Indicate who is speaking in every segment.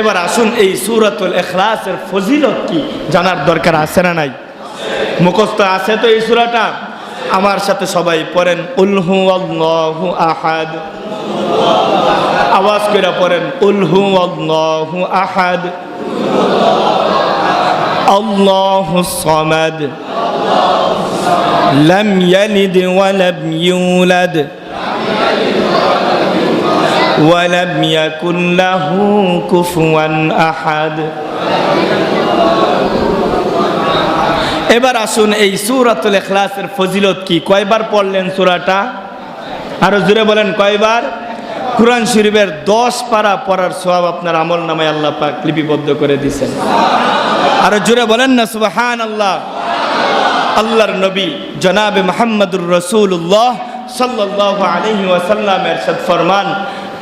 Speaker 1: এবার আসুন, এই সুরাতুল এখলাসের ফজিলত কি? জানার দরকার আছে না নাই? মুখস্থ আছে তো এই সুরাটা? আমার সাথে সবাই পড়েন উলহু আল্লাহু আহাদ। আওয়াজ করে পড়েন উলহু আল্লাহু আহাদ। আল্লাহু সামাদ। লাম ইয়ালিদ ওয়া লাম ইউলাদ। ওয়ালাম ইয়াকুন লাহু কুফুয়ান আহাদ। এবার আসুন এই সুরাতুল এখলাসের ফজিলত কি? কয়বার পড়লেন সুরাটা? আরও জুড়ে বলেন, কয়বার? কোরআন শরীফের দশ পারা পড়ার সব আপনার আমল নামায় আল্লাহ পাক লিপিবদ্ধ করে দিয়েছেন। আরও জুড়ে বলেন না সুবাহান আল্লাহ আল্লাহর নবী জনাবে মোহাম্মদুর রসুল্লাহ সাল্লাহ আলহি ওয়াসাল্লামের সৎফরমান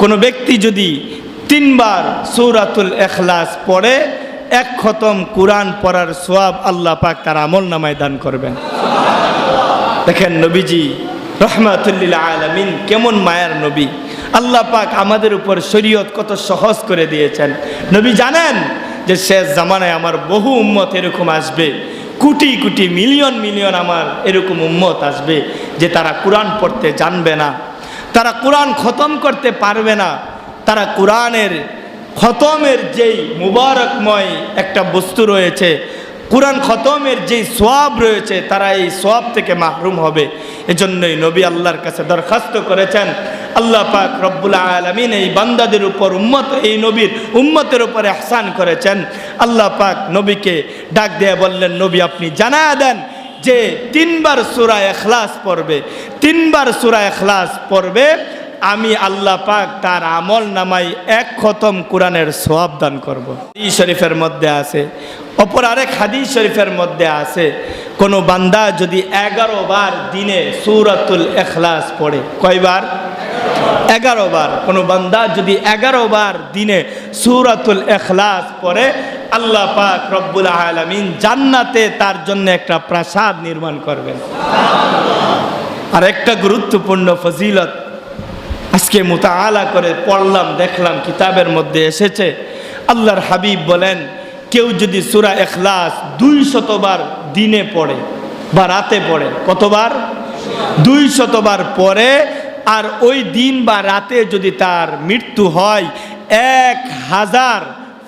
Speaker 1: কোনো ব্যক্তি যদি তিনবার সৌরাতুল এখলাস পড়ে, এক খতম কোরআন পড়ার সোয়াব আল্লাহ পাক তার আমল নামায় দান করবেন। দেখেন নবীজি, রহমাতুল্লিল আলমিন কেমন মায়ার নবী। আল্লাহ পাক আমাদের উপর শরীয়ত কত সহজ করে দিয়েছেন। নবী জানেন যে শেষ জামানায় আমার বহু উম্মত এরকম আসবে। কোটি কোটি মিলিয়ন মিলিয়ন আমার এরকম উম্মত আসবে যে তারা কোরআন পড়তে জানবে না। তারা কোরআন খতম করতে পারবে না। তারা কোরআনের খতমের যেই মুবারকময় একটা বস্তু রয়েছে, কোরআন খতমের যেই সোয়াব রয়েছে, তারা এই সোয়াব থেকে মাহরুম হবে। এজন্যই নবী আল্লাহর কাছে দরখাস্ত করেছেন, আল্লাহ পাক রব্বুল আলমিন এই বান্দাদের উপর উম্মত, এই নবীর উম্মতের উপরে আহসান করেছেন। আল্লাহ পাক নবীকে ডাক দিয়ে বললেন, নবী, আপনি জানা দেন যে তিনবার সুরা এখলাস পড়বে, তিনবার সুরা এখলাস পড়বে, আমি আল্লাহ পাক তার আমল নামাই এক খতম কোরআনের সোয়াব দান করব। হাদিস শরীফের মধ্যে আছে, অপর আরেক হাদিস শরীফের মধ্যে আছে, কোনো বান্দা যদি এগারো বার দিনে সুরাতুল এখলাস পড়ে, কয়বার? এগারো বার। কোনো বান্দা যদি এগারো বার দিনে সুরাতুল এখলাস পড়ে আল্লাহ পাক রব্বুল আলমিন জান্নাতে তার জন্য একটা প্রাসাদ নির্মাণ করবেন। আর একটা গুরুত্বপূর্ণ ফজিলত আজকে মোতালা করে পড়লাম দেখলাম কিতাবের মধ্যে এসেছে। আল্লাহর হাবিব বলেন কেউ যদি সুরা এখলাস দুই শতবার দিনে পড়ে বা রাতে পড়ে কতবার? দুই শতবার পরে আর ওই দিন বা রাতে যদি তার মৃত্যু হয় এক হাজার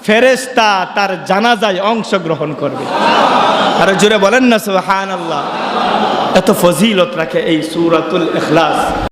Speaker 1: ফেরেস্তা তার জানাজায় অংশগ্রহণ করবে। আর জোরে বলেন না সুহান আল্লাহ এত ফজিলত রাখে এই সুরাতুল এখলাস